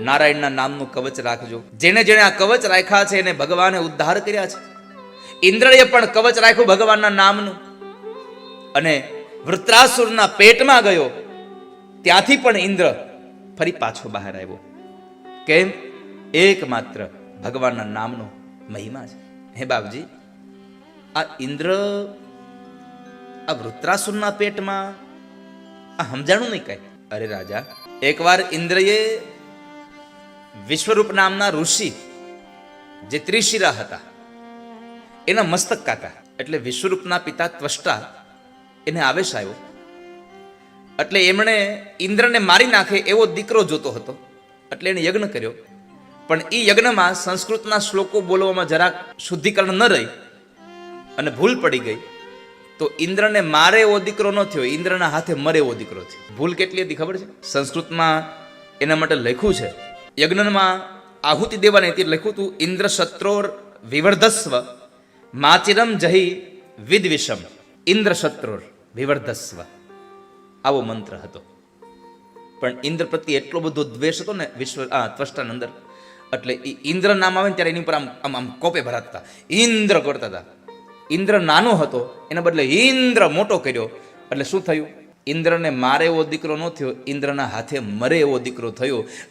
નારાયણના નામનું કવચ રાખજો. જેને જેણે આ કવચ રાખ્યા છે, એને ભગવાને ઉદ્ધાર કર્યા છે. ઇન્દ્રએ પણ કવચ રાખ્યું ભગવાનના નામનું. અને વૃત્રાસુરના પેટમાં ગયો. ત્યાંથી પણ ઇન્દ્ર ફરી પાછો બહાર આવ્યો. કેમ? એકમાત્ર ભગવાનના નામનો મહિમા છે. હે બાપજી, આ ઇન્દ્ર આ વૃત્રાસુરના પેટમાં, આ સમજાણું નહીં કઈ? અરે રાજા, એકવાર ઇન્દ્રએ વિશ્વરૂપ નામના ઋષિ જે ત્રિશિરા હતા, એના મસ્તક કાકા એટલે વિશ્વરૂપના પિતા ત્વષ્ટા એને આવેશ આવ્યો એટલે એમણે ઇન્દ્રને મારી નાખે એવો દીકરો જોતો હતો. એટલે એને યજ્ઞ કર્યો. પણ એ યજ્ઞમાં સંસ્કૃતના શ્લોકો બોલવામાં જરાક શુદ્ધિકરણ ન રહી અને ભૂલ પડી ગઈ. તો ઇન્દ્રને મારે એવો દીકરો ન થયો, ઇન્દ્રના હાથે મરે એવો દીકરો થયો. ભૂલ કેટલી હતી ખબર છે? સંસ્કૃતમાં એના માટે લખ્યું છે યજ્ઞમાં આહુતિ દેવાની તે લખ્યું હતું, ઇન્દ્ર શત્રોર વિવર્ધસ્વ, માચિરમ જહી વિદ્વિષમ. ઇન્દ્ર શત્રોર વિવર્ધસ્વ. આવો મંત્ર હતો. પણ ઇન્દ્ર પ્રત્યે એટલો બધો દ્વેષ હતો ને વિશ્વ, આ ત્વષ્ટાની અંદર, એટલે એ ઇન્દ્ર નામ આવે ને ત્યારે એની ઉપર આમ આમ આમ કોપે ભરાતા. ઇન્દ્ર કરતા હતા. ઇન્દ્ર નાનો હતો, એના બદલે ઇન્દ્ર મોટો કર્યો. એટલે શું થયું? ઇન્દ્રને મારે એવો દીકરો ન થયો, ઇન્દ્રના હાથે મરે એવો દીકરો થયો.